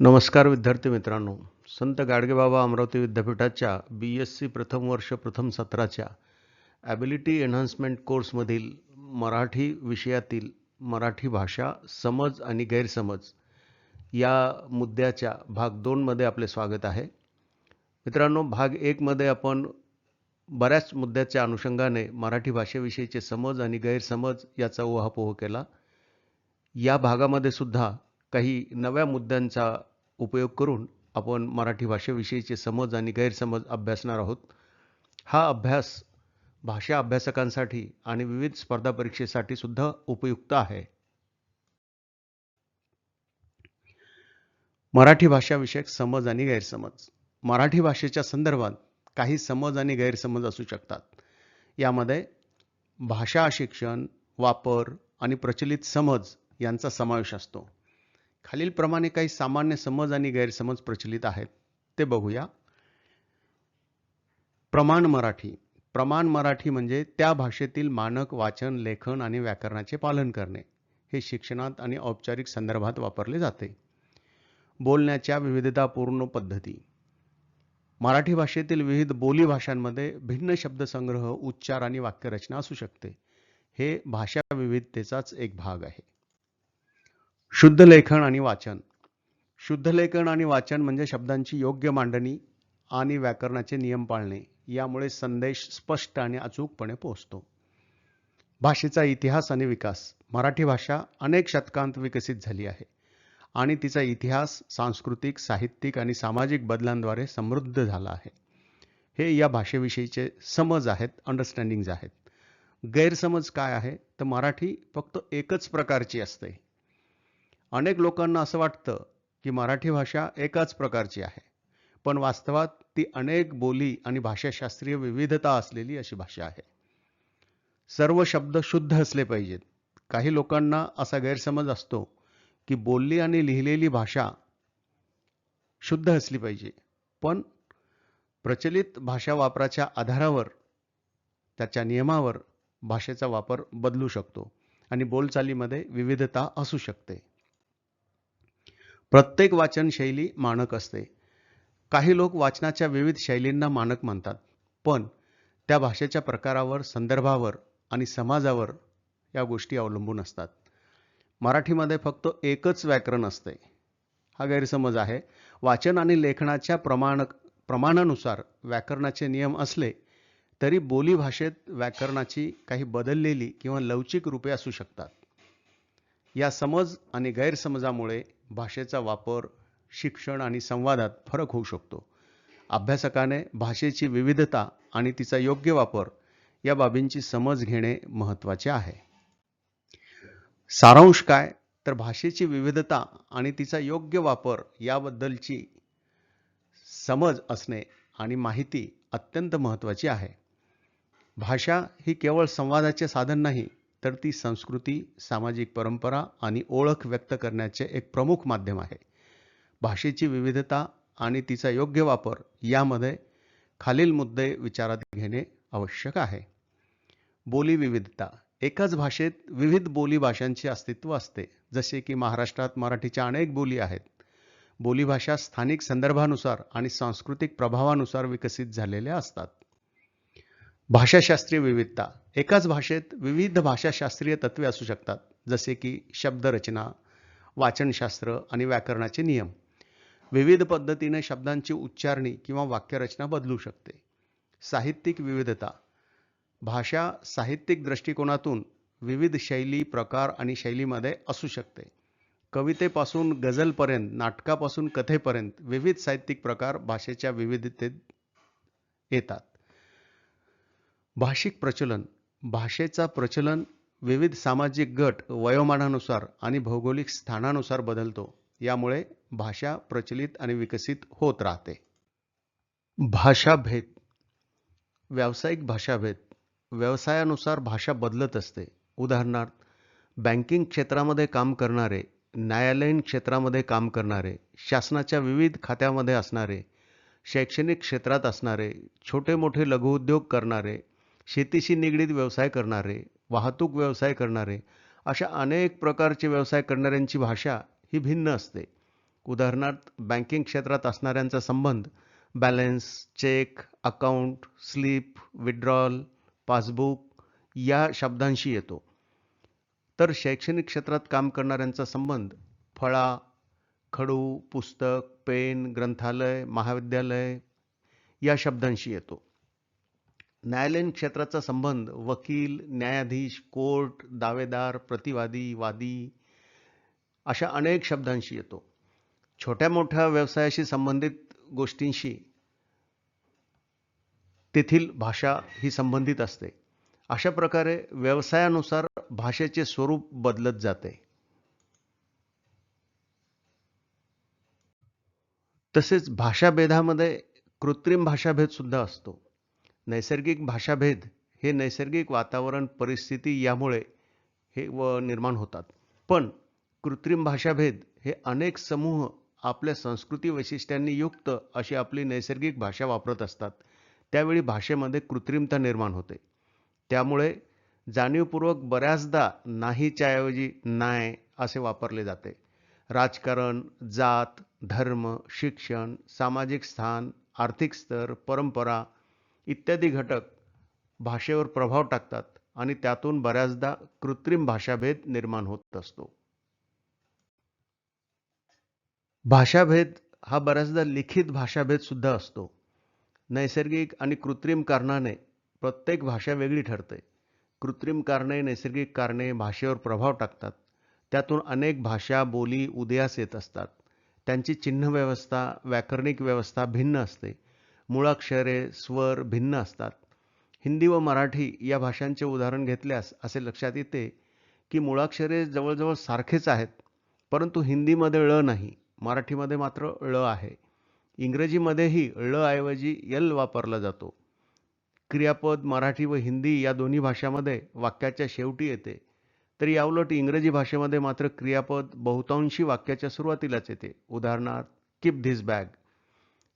नमस्कार विद्यार्थी मित्रांनो. संत गाडगेबाबा अमरावती विद्यापीठाच्या बी एस सी प्रथम वर्ष प्रथम सत्राच्या ॲबिलिटी एन्हान्समेंट कोर्समधील मराठी विषयातील मराठी भाषा समज आणि गैरसमज या मुद्द्याच्या भाग दोनमध्ये आपले स्वागत आहे. मित्रांनो भाग एकमध्ये आपण बऱ्याच मुद्द्याच्या अनुषंगाने मराठी भाषेविषयीचे समज आणि गैरसमज याचा उहापोह केला. या भागामध्ये सुद्धा काही नव्या मुद्द्यांचा उपयोग करून आपण मराठी भाषेविषयीचे समज आणि गैरसमज अभ्यासणार आहोत. हा अभ्यास भाषा अभ्यासकांसाठी आणि विविध स्पर्धा परीक्षेसाठी सुद्धा उपयुक्त आहे. मराठी भाषाविषयक समज आणि गैरसमज. मराठी भाषेच्या संदर्भात काही समज आणि गैरसमज असू शकतात. यामध्ये भाषा शिक्षण वापर आणि प्रचलित समज यांचा समावेश असतो. खालीलप्रमाणे काही सामान्य समज आणि गैरसमज प्रचलित आहेत. ते बघूया. प्रमाण मराठी. प्रमाण मराठी म्हणजे त्या भाषेतील मानक वाचन लेखन आणि व्याकरणाचे पालन करणे. हे शिक्षणात आणि औपचारिक संदर्भात वापरले जाते. बोलण्याच्या विविधतापूर्ण पद्धती. मराठी भाषेतील विविध बोली भाषांमध्ये भिन्न शब्दसंग्रह उच्चार आणि वाक्यरचना असू शकते. हे भाषा विविधतेचाच एक भाग आहे. शुद्ध लेखन आणि वाचन. शुद्ध लेखन आणि वाचन म्हणजे शब्दांची योग्य मांडणी आणि व्याकरणाचे नियम पाळणे यामुळे संदेश स्पष्ट आणि अचूकपणे पोहोचतो. भाषेचा इतिहास आणि विकास. मराठी भाषा अनेक शतकांत विकसित झाली आहे आणि तिचा इतिहास सांस्कृतिक साहित्यिक आणि सामाजिक बदलांद्वारे समृद्ध झाला आहे. हे या भाषेविषयीचे समज आहेत अंडरस्टँडिंग्ज आहेत. गैरसमज काय आहे? तर मराठी फक्त एकच प्रकारची असते. अनेक लोकांना असं वाटतं की मराठी भाषा एकाच प्रकारची आहे पण वास्तवात ती अनेक बोली आणि भाषाशास्त्रीय विविधता असलेली अशी भाषा आहे. सर्व शब्द शुद्ध असले पाहिजेत. काही लोकांना असा गैरसमज असतो की बोलली आणि लिहिलेली भाषा शुद्ध असली पाहिजे पण प्रचलित भाषा वापराच्या आधारावर त्याच्या नियमावर भाषेचा वापर बदलू शकतो आणि बोलचालीमध्ये विविधता असू शकते. प्रत्येक वाचनशैली मानक असते. काही लोक वाचनाच्या विविध शैलींना मानक मानतात पण त्या भाषेच्या प्रकारावर संदर्भावर आणि समाजावर या गोष्टी अवलंबून असतात. मराठीमध्ये फक्त एकच व्याकरण असते. हा गैरसमज आहे. वाचन आणि लेखनाच्या प्रमाण प्रमाणानुसार व्याकरणाचे नियम असले तरी बोली भाषेत व्याकरणाची काही बदललेली किंवा लवचिक रूपे असू शकतात. या समज आणि गैरसमजामुळे भाषेचा वापर शिक्षण आणि संवादात फरक होऊ शकतो. अभ्यासकाने भाषेची विविधता आणि तिचा योग्य वापर या बाबींची समज घेणे महत्त्वाचे आहे. सारांश काय? तर भाषेची विविधता आणि तिचा योग्य वापर याबद्दलची समज असणे आणि माहिती अत्यंत महत्त्वाची आहे. भाषा ही केवळ संवादाचे साधन नाही तर ती संस्कृती सामाजिक परंपरा आणि ओळख व्यक्त करण्याचे एक प्रमुख माध्यम आहे. भाषेची विविधता आणि तिचा योग्य वापर यामध्ये खालील मुद्दे विचारात घेणे आवश्यक आहे. बोली विविधता. एकाच भाषेत विविध बोली भाषांचे अस्तित्व असते. जसे की महाराष्ट्रात मराठीच्या अनेक बोली आहेत. बोलीभाषा स्थानिक संदर्भानुसार आणि सांस्कृतिक प्रभावानुसार विकसित झालेल्या असतात. भाषाशास्त्रीय विविधता. एकाच भाषेत विविध भाषाशास्त्रीय तत्वे असू शकतात जसे की शब्दरचना वाचनशास्त्र आणि व्याकरणाचे नियम. विविध पद्धतीने शब्दांची उच्चारणी किंवा वाक्यरचना बदलू शकते. साहित्यिक विविधता. भाषा साहित्यिक दृष्टिकोनातून विविध शैली प्रकार आणि शैलीमध्ये असू शकते. कवितेपासून गझलपर्यंत नाटकापासून कथेपर्यंत विविध साहित्यिक प्रकार भाषेच्या विविधतेत येतात. भाषिक प्रचलन. भाषेचा प्रचलन विविध सामाजिक गट वयोमानानुसार आणि भौगोलिक स्थानानुसार बदलतो. यामुळे भाषा प्रचलित आणि विकसित होत राहते. भाषाभेद. व्यावसायिक भाषाभेद. व्यवसायानुसार भाषा बदलत असते. उदाहरणार्थ बँकिंग क्षेत्रामध्ये काम करणारे न्यायालयीन क्षेत्रामध्ये काम करणारे शासनाच्या विविध खात्यामध्ये असणारे शैक्षणिक क्षेत्रात असणारे छोटे मोठे लघुउद्योग करणारे शेतीशी निगडीत व्यवसाय करणारे वाहतूक व्यवसाय करणारे अशा अनेक प्रकारचे व्यवसाय करणाऱ्यांची भाषा ही भिन्न असते. उदाहरणार्थ बँकिंग क्षेत्रात असणाऱ्यांचा संबंध balance check account slip withdrawal passbook या शब्दांशी येतो. तर शैक्षणिक क्षेत्रात काम करणाऱ्यांचा संबंध फळा खडू पुस्तक पेन ग्रंथालय महाविद्यालय या शब्दांशी येतो. न्यायालयीन क्षेत्राचा संबंध वकील न्यायाधीश कोर्ट दावेदार प्रतिवादी वादी अशा अनेक शब्दांशी येतो. छोट्या मोठ्या व्यवसायाशी संबंधित गोष्टींशी तेथील भाषा ही संबंधित असते. अशा प्रकारे व्यवसायानुसार भाषेचे स्वरूप बदलत जाते. तसेच भाषाभेदामध्ये कृत्रिम भाषाभेद सुद्धा असतो. नैसर्गिक भाषाभेद हे नैसर्गिक वातावरण परिस्थिती यामुळे हे व निर्माण होतात. पण कृत्रिम भाषाभेद हे अनेक समूह आपल्या संस्कृती वैशिष्ट्यांनी युक्त अशी आपली नैसर्गिक भाषा वापरत असतात. त्यावेळी भाषेमध्ये कृत्रिमता निर्माण होते. त्यामुळे जाणीवपूर्वक बऱ्याचदा नाहीच्या ऐवजी नाय असे वापरले जाते. राजकारण जात धर्म शिक्षण सामाजिक स्थान आर्थिक स्तर परंपरा इत्यादी घटक भाषेवर प्रभाव टाकतात आणि त्यातून बऱ्याचदा कृत्रिम भाषाभेद निर्माण होत असतो. भाषाभेद हा बऱ्याचदा लिखित भाषाभेद सुद्धा असतो. नैसर्गिक आणि कृत्रिम कारणाने प्रत्येक भाषा वेगळी ठरते. कृत्रिम कारणे नैसर्गिक कारणे भाषेवर प्रभाव टाकतात. त्यातून अनेक भाषा बोली उदयास येत असतात. त्यांची चिन्ह व्यवस्था व्याकरणिक व्यवस्था भिन्न असते. मुळाक्षरे स्वर भिन्न असतात. हिंदी व मराठी या भाषांचे उदाहरण घेतल्यास असे लक्षात येते की मुळाक्षरे जवळजवळ सारखेच आहेत परंतु हिंदीमध्ये ळ नाही मराठीमध्ये मात्र ळ आहे. इंग्रजीमध्येही ळ ऐवजी यल वापरला जातो. क्रियापद मराठी व हिंदी या दोन्ही भाषामध्ये वाक्याच्या शेवटी येते तर याउलट इंग्रजी भाषेमध्ये मात्र क्रियापद बहुतांशी वाक्याच्या सुरुवातीलाच येते. उदाहरणार्थ किप धिस बॅग.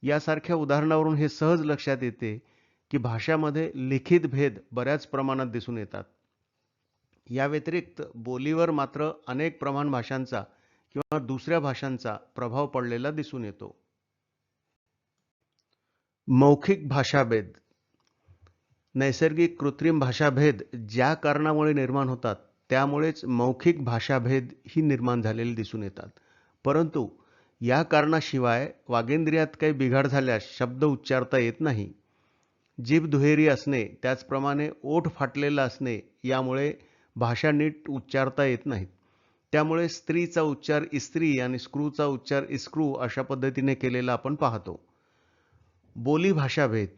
यासारख्या उदाहरणावरून हे सहज लक्षात येते की भाषामध्ये लिखित भेद बऱ्याच प्रमाणात दिसून येतात. या व्यतिरिक्त बोलीवर मात्र अनेक प्रमाण भाषांचा किंवा दुसऱ्या भाषांचा प्रभाव पडलेला दिसून येतो. मौखिक भाषाभेद. नैसर्गिक कृत्रिम भाषाभेद ज्या कारणामुळे निर्माण होतात त्यामुळेच मौखिक भाषाभेद ही निर्माण झालेले दिसून येतात. परंतु या कारणाशिवाय वागेंद्रियात काही बिघाड झाल्यास शब्द उच्चारता येत नाही. जीभ दुहेरी असणे त्याचप्रमाणे ओठ फाटलेला असणे यामुळे भाषा नीट उच्चारता येत नाहीत त्यामुळे स्त्रीचा उच्चार इस्त्री आणि स्क्रूचा उच्चार इस्क्रू अशा पद्धतीने केलेला आपण पाहतो. बोली भाषाभेद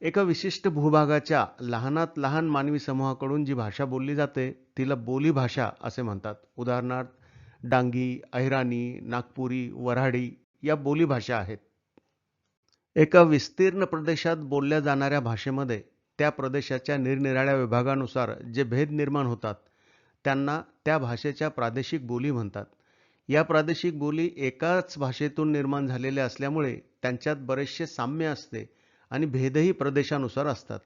एका विशिष्ट भूभागाच्या लहानात लहान मानवी समूहाकडून जी भाषा बोलली जाते तिला बोली भाषा असे म्हणतात. उदाहरणार्थ डांगी अहिराणी नागपुरी वऱ्हाडी या बोलीभाषा आहेत. एका विस्तीर्ण प्रदेशात बोलल्या जाणाऱ्या भाषेमध्ये त्या प्रदेशाच्या निरनिराळ्या विभागानुसार जे भेद निर्माण होतात त्यांना त्या भाषेच्या प्रादेशिक बोली म्हणतात. या प्रादेशिक बोली एकाच भाषेतून निर्माण झालेल्या असल्यामुळे त्यांच्यात बरेचसे साम्य असते आणि भेदही प्रदेशानुसार असतात.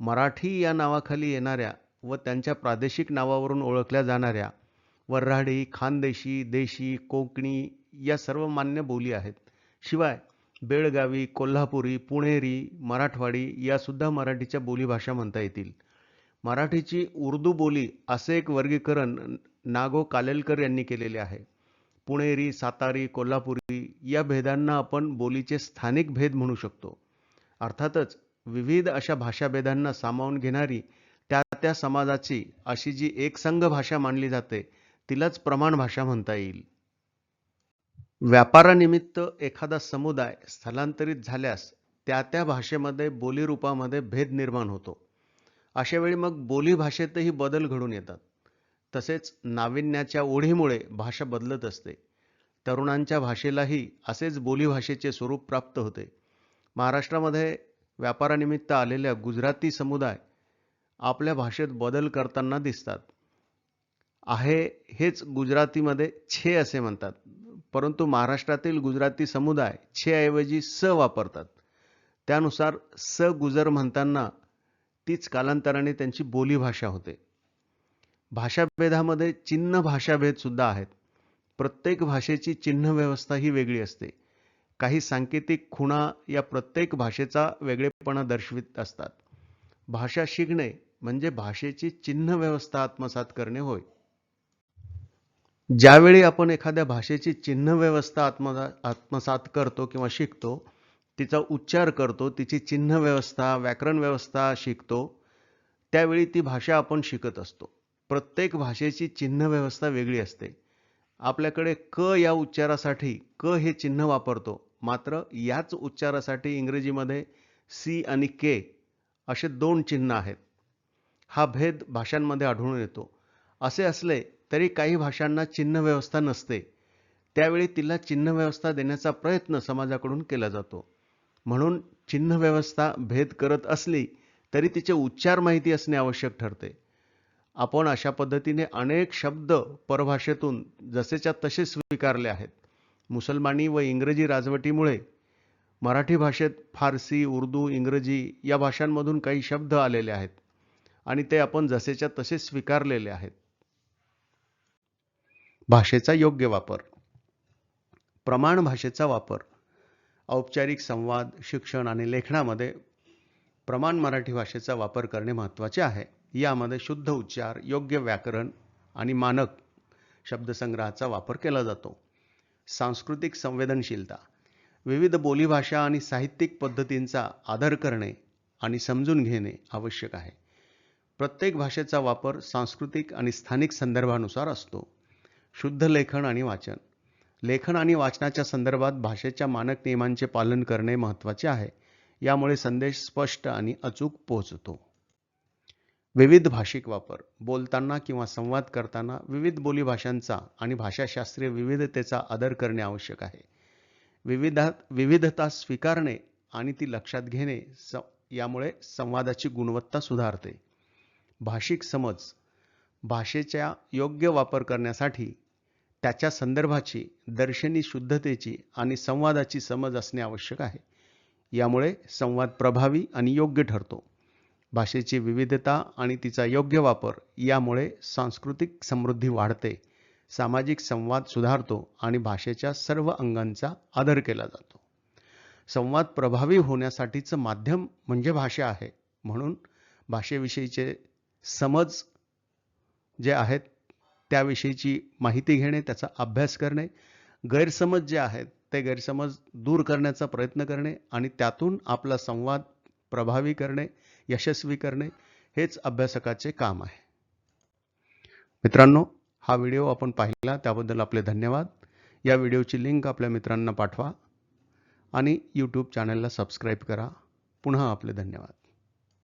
मराठी या नावाखाली येणाऱ्या व त्यांच्या प्रादेशिक नावावरून ओळखल्या जाणाऱ्या वऱ्हाडी खानदेशी देशी कोकणी या सर्व मान्य बोली आहेत. शिवाय बेळगावी कोल्हापुरी पुणेरी मराठवाडी यासुद्धा मराठीच्या बोलीभाषा म्हणता येतील. मराठीची उर्दू बोली असे एक वर्गीकरण नागो कालेलकर यांनी केलेले आहे. पुणेरी सातारी कोल्हापुरी या भेदांना आपण बोलीचे स्थानिक भेद म्हणू शकतो. अर्थातच विविध अशा भाषाभेदांना सामावून घेणारी त्या त्या समाजाची अशी जी एकसंघ भाषा मानली जाते तिलाच प्रमाण भाषा म्हणता येईल. व्यापारानिमित्त एखादा समुदाय स्थलांतरित झाल्यास त्या त्या भाषेमध्ये बोलीरूपामध्ये भेद निर्माण होतो. अशा वेळी मग बोली भाषेतही बदल घडून येतात. तसेच नाविन्याच्या ओढीमुळे भाषा बदलत असते. तरुणांच्या भाषेलाही असेच बोलीभाषेचे स्वरूप प्राप्त होते. महाराष्ट्रामध्ये व्यापारानिमित्त आलेल्या गुजराती समुदाय आपल्या भाषेत बदल करताना दिसतात. आहे हेच गुजरातीमध्ये छे असे म्हणतात. परंतु महाराष्ट्रातील गुजराती समुदाय छे ऐवजी स वापरतात. त्यानुसार स गुजर म्हणताना तीच कालांतराने त्यांची बोलीभाषा होते. भाषाभेदामध्ये चिन्ह भाषाभेद सुद्धा आहेत. प्रत्येक भाषेची चिन्ह व्यवस्था ही वेगळी असते. काही सांकेतिक खुणा या प्रत्येक भाषेचा वेगळेपणा दर्शवित असतात. भाषा शिकणे म्हणजे भाषेची चिन्ह व्यवस्था आत्मसात करणे होय. ज्यावेळी आपण एखाद्या भाषेची चिन्ह व्यवस्था आत्म आत्मसात करतो किंवा शिकतो तिचा उच्चार करतो तिची चिन्ह व्यवस्था व्याकरण व्यवस्था शिकतो त्यावेळी ती भाषा आपण शिकत असतो. प्रत्येक भाषेची चिन्ह व्यवस्था वेगळी असते. आपल्याकडे क या उच्चारासाठी क हे चिन्ह वापरतो. मात्र याच उच्चारासाठी इंग्रजीमध्ये सी आणि के असे दोन चिन्ह आहेत. हा भेद भाषांमध्ये आढळून येतो. असे असले तरी काही भाषांना चिन्ह व्यवस्था नसते. त्यावेळी तिला चिन्ह व्यवस्था देण्याचा प्रयत्न समाजाकडून केला जातो. म्हणून चिन्ह व्यवस्था भेद करत असली तरी तिचे उच्चार माहिती असणे आवश्यक ठरते. आपण अशा पद्धतीने अनेक शब्द परभाषेतून जसेच्या तसे स्वीकारले आहेत. मुसलमानी व इंग्रजी राजवटीमुळे मराठी भाषेत फारसी उर्दू इंग्रजी या भाषांमधून काही शब्द आलेले आहेत आणि ते आपण जसेच्या तसे स्वीकारलेले आहेत. भाषेचा योग्य वापर. प्रमाण भाषेचा वापर. औपचारिक संवाद शिक्षण आणि लेखनामध्ये प्रमाण मराठी भाषेचा वापर करणे महत्त्वाचे आहे. यामध्ये शुद्ध उच्चार योग्य व्याकरण आणि मानक शब्दसंग्रहाचा वापर केला जातो. सांस्कृतिक संवेदनशीलता. विविध बोलीभाषा आणि साहित्यिक पद्धतींचा आदर करणे आणि समजून घेणे आवश्यक आहे. प्रत्येक भाषेचा वापर सांस्कृतिक आणि स्थानिक संदर्भानुसार असतो. शुद्ध लेखन आणि वाचन. लेखन आणि वाचनाच्या संदर्भात भाषेच्या मानक नियमांचे पालन करणे महत्त्वाचे आहे. यामुळे संदेश स्पष्ट आणि अचूक पोहोचतो. विविध भाषिक वापर बोलताना किंवा संवाद करताना विविध बोलीभाषांचा आणि भाषाशास्त्रीय विविधतेचा आदर करणे आवश्यक आहे. विविधा विविधता स्वीकारणे आणि ती लक्षात घेणे स यामुळे संवादाची गुणवत्ता सुधारते. भाषिक समज भाषेच्या योग्य वापर करण्यासाठी त्याच्या संदर्भाची दर्शनी शुद्धतेची आणि संवादाची समज असणे आवश्यक आहे. यामुळे संवाद प्रभावी आणि योग्य ठरतो. भाषेची विविधता आणि तिचा योग्य वापर यामुळे सांस्कृतिक समृद्धी वाढते सामाजिक संवाद सुधारतो आणि भाषेच्या सर्व अंगांचा आदर केला जातो. संवाद प्रभावी होण्यासाठीचं माध्यम म्हणजे भाषा आहे. म्हणून भाषेविषयीचे समज जे आहेत त्याविषयीची माहिती घेणे त्याचा अभ्यास करणे गैरसमज जे आहेत ते गैरसमज दूर करण्याचा प्रयत्न करणे आणि त्यातून आपला संवाद प्रभावी करणे यशस्वी करणे हेच अभ्यासकाचे काम आहे. मित्रांनो हा व्हिडिओ आपण पाहिला त्याबद्दल आपले धन्यवाद. या व्हिडिओची लिंक आपल्या मित्रांना पाठवा आणि यूट्यूब चॅनलला सबस्क्राईब करा. पुन्हा आपले धन्यवाद.